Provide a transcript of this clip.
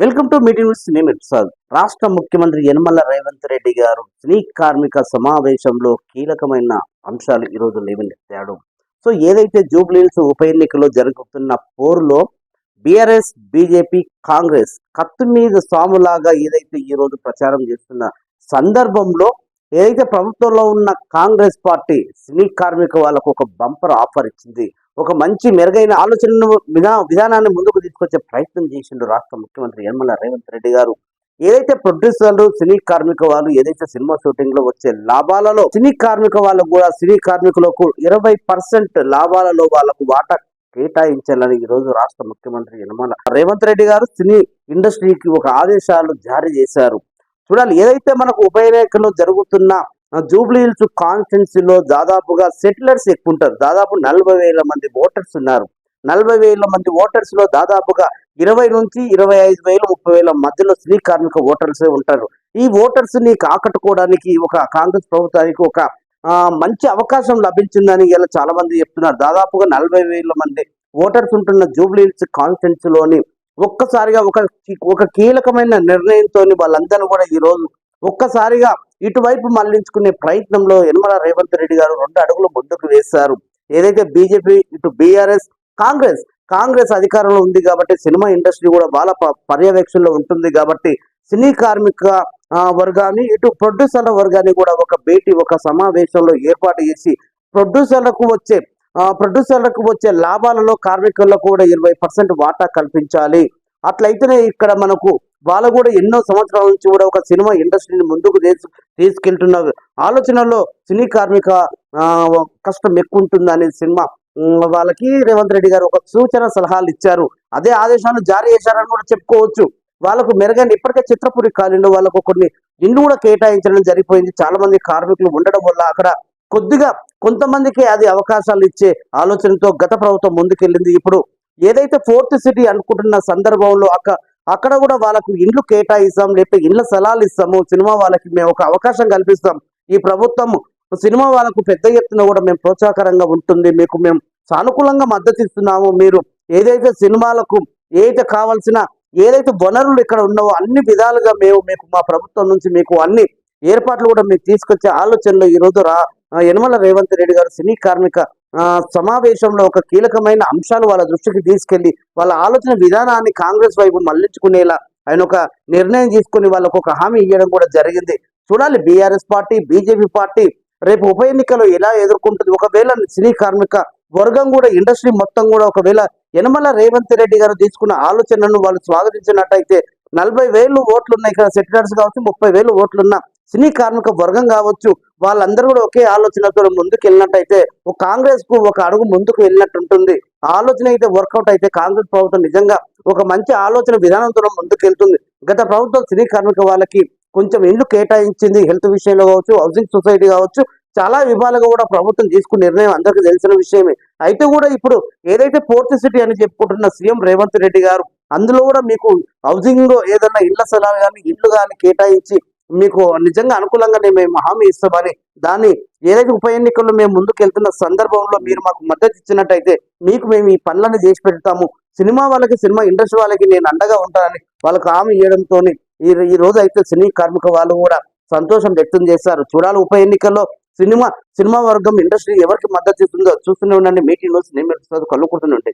Welcome to meeting news నేను ప్రసాద్ రాష్ట్ర ముఖ్యమంత్రి యనమల రేవంత్ రెడ్డి గారు స్త్రీ కార్మిక సమావేశంలో కీలకమైన అంశాలు ఈరోజు లేవనెత్తాడు. సో ఏదైతే జూబ్లీహిల్స్ ఉప ఎన్నికలో జరుగుతున్న పోరులో బీఆర్ఎస్ బీజేపీ కాంగ్రెస్ కత్తు మీద సాములాగా ఏదైతే ఈ రోజు ప్రచారం చేస్తున్న సందర్భంలో ఏదైతే ప్రభుత్వంలో ఉన్న కాంగ్రెస్ పార్టీ సినీ కార్మిక వాళ్ళకు ఒక బంపర్ ఆఫర్ ఇచ్చింది ఒక మంచి మెరుగైన ఆలోచనను విధా విధానాన్ని ముందుకు తీసుకొచ్చే ప్రయత్నం చేసిండు రాష్ట్ర ముఖ్యమంత్రి యనమల రేవంత్ రెడ్డి గారు. ఏదైతే ప్రొడ్యూసర్లు సినీ కార్మిక వాళ్ళు ఏదైతే సినిమా షూటింగ్లో వచ్చే లాభాలలో సినీ కార్మిక వాళ్ళకు కూడా సినీ కార్మికులకు ఇరవై పర్సెంట్ లాభాలలో వాళ్ళకు వాటా కేటాయించాలని ఈ రోజు రాష్ట్ర ముఖ్యమంత్రి యనమల రేవంత్ రెడ్డి గారు సినీ ఇండస్ట్రీకి ఒక ఆదేశాలు జారీ చేశారు. చూడాలి ఏదైతే మనకు ఉప ఎన్నికల్లో జరుగుతున్న జూబ్లీ హిల్స్ కాన్స్టిట్యున్సీలో దాదాపుగా సెటిలర్స్ ఎక్కువ ఉంటారు దాదాపు నలభై వేల మంది ఓటర్స్ ఉన్నారు. నలభై వేల మంది ఓటర్స్లో దాదాపుగా ఇరవై నుంచి ఇరవై ఐదు వేలు ముప్పై వేల మధ్యలో స్త్రీ కార్మిక ఓటర్స్ ఉంటారు. ఈ ఓటర్స్ని ఆకట్టుకోవడానికి ఒక కాంగ్రెస్ ప్రభుత్వానికి ఒక మంచి అవకాశం లభించిందని ఇలా చాలా మంది చెప్తున్నారు. దాదాపుగా నలభై వేల మంది ఓటర్స్ ఉంటున్న జూబ్లీ హిల్స్ కాన్స్టిట్యున్సీలోని ఒక్కసారిగా ఒక ఒక కీలకమైన నిర్ణయంతో వాళ్ళందరూ కూడా ఈ రోజు ఒక్కసారిగా ఇటువైపు మళ్ళించుకునే ప్రయత్నంలో యనమల రేవంత్ రెడ్డి గారు రెండు అడుగులు ముందుకు వేశారు. ఏదైతే బీజేపీ ఇటు బీఆర్ఎస్ కాంగ్రెస్ కాంగ్రెస్ అధికారంలో ఉంది కాబట్టి సినిమా ఇండస్ట్రీ కూడా వాళ్ళ పర్యవేక్షణలో ఉంటుంది కాబట్టి సినీ కార్మిక వర్గాన్ని ఇటు ప్రొడ్యూసర్ల వర్గాన్ని కూడా ఒక భేటీ ఒక సమావేశంలో ఏర్పాటు చేసి ప్రొడ్యూసర్లకు వచ్చే ప్రొడ్యూసర్లకు వచ్చే లాభాలలో కార్మికులకు కూడా ఇరవై పర్సెంట్ వాటా కల్పించాలి. అట్లయితేనే ఇక్కడ మనకు వాళ్ళు కూడా ఎన్నో సంవత్సరాల నుంచి కూడా ఒక సినిమా ఇండస్ట్రీని ముందుకు తీసు- తీసుకెళ్తున్న ఆలోచనలో సినీ కార్మిక కష్టం ఎక్కువ ఉంటుంది అనే సినిమా. వాళ్ళకి రేవంత్ రెడ్డి గారు ఒక సూచన సలహాలు ఇచ్చారు. అదే ఆదేశాలు జారీ చేశారని కూడా చెప్పుకోవచ్చు. వాళ్ళకు మెరుగైన ఇప్పటికే చిత్రపురి కాలనీలో వాళ్ళకు కొన్ని ఇండ్లు కూడా కేటాయించడం జరిగిపోయింది. చాలా మంది కార్మికులు ఉండడం వల్ల అక్కడ కొద్దిగా కొంతమందికి అది అవకాశాలు ఇచ్చే ఆలోచనతో గత ప్రభుత్వం ముందుకెళ్ళింది. ఇప్పుడు ఏదైతే ఫోర్త్ సిటీ అనుకుంటున్న సందర్భంలో అక్క అక్కడ కూడా వాళ్ళకు ఇండ్లు కేటాయిస్తాం లేకపోతే ఇండ్ల స్థలాలు ఇస్తాము సినిమా వాళ్ళకి మేము ఒక అవకాశం కల్పిస్తాం. ఈ ప్రభుత్వం సినిమా వాళ్ళకు పెద్ద ఎత్తున కూడా మేము ప్రోత్సాహకరంగా ఉంటుంది. మీకు మేము సానుకూలంగా మద్దతు ఇస్తున్నాము. మీరు ఏదైతే సినిమాలకు ఏదైతే కావాల్సిన ఏదైతే వనరులు ఇక్కడ ఉన్నావో అన్ని విధాలుగా మేము మీకు మా ప్రభుత్వం నుంచి మీకు అన్ని ఏర్పాట్లు కూడా మేము తీసుకొచ్చే ఆలోచనలో ఈ రా యనమల రేవంత్ రెడ్డి గారు సినీ కార్మిక సమావేశంలో ఒక కీలకమైన అంశాలు వాళ్ళ దృష్టికి తీసుకెళ్ళి వాళ్ళ ఆలోచన విధానాన్ని కాంగ్రెస్ వైపు మళ్ళించుకునేలా ఆయన ఒక నిర్ణయం తీసుకుని వాళ్ళకు ఒక హామీ ఇవ్వడం కూడా జరిగింది. చూడాలి బీఆర్ఎస్ పార్టీ బీజేపీ పార్టీ రేపు ఉప ఎన్నికలో ఎలా ఎదుర్కొంటుంది? ఒకవేళ సినీ కార్మిక వర్గం కూడా ఇండస్ట్రీ మొత్తం కూడా ఒకవేళ యనమల రేవంత్ రెడ్డి గారు తీసుకున్న ఆలోచనను వాళ్ళు స్వాగతించినట్టయితే నలభై వేలు ఓట్లు ఉన్నాయి ఇక్కడ సెటిలర్స్ కావచ్చు ముప్పై వేలు ఓట్లున్న. సినీ కార్మిక వర్గం కావచ్చు వాళ్ళందరూ కూడా ఒకే ఆలోచనతో ముందుకు వెళ్ళినట్టయితే ఒక కాంగ్రెస్కు ఒక అడుగు ముందుకు వెళ్ళినట్టు ఉంటుంది ఆలోచన అయితే వర్కౌట్ అయితే కాంగ్రెస్ ప్రభుత్వం నిజంగా ఒక మంచి ఆలోచన విధానంతో ముందుకు వెళ్తుంది గత ప్రభుత్వం సినీ కార్మిక వాళ్ళకి కొంచెం ఇల్లు కేటాయించింది హెల్త్ విషయంలో కావచ్చు హౌసింగ్ సొసైటీ కావచ్చు చాలా విభాగాలుగా కూడా ప్రభుత్వం తీసుకున్న నిర్ణయం అందరికీ తెలిసిన విషయమే. అయితే కూడా ఇప్పుడు ఏదైతే పోర్ట్ సిటీ అని చెప్పుకుంటున్న సీఎం రేవంత్ రెడ్డి గారు అందులో కూడా మీకు హౌసింగ్ ఏదైనా ఇళ్ళ స్థలాలు కానీ ఇల్లు కానీ కేటాయించి మీకు నిజంగా అనుకూలంగానే మేము హామీ ఇస్తామని దాన్ని ఏదైతే ఉప ఎన్నికల్లో మేము ముందుకు వెళ్తున్న సందర్భంలో మీరు మాకు మద్దతు ఇచ్చినట్టయితే మీకు మేము ఈ పనులను చేసి పెడతాము. సినిమా వాళ్ళకి సినిమా ఇండస్ట్రీ వాళ్ళకి నేను అండగా ఉంటానని వాళ్ళకు హామీ ఇవ్వడంతో ఈ ఈ రోజు అయితే సినీ కార్మిక వాళ్ళు కూడా సంతోషం వ్యక్తం చేశారు. చూడాలి ఉప ఎన్నికల్లో సినిమా సినిమా వర్గం ఇండస్ట్రీ ఎవరికి మద్దతు ఇస్తుందో చూస్తూనే ఉండండి. మీటింగ్ న్యూస్ నేను కళ్ళు కుడుతుండే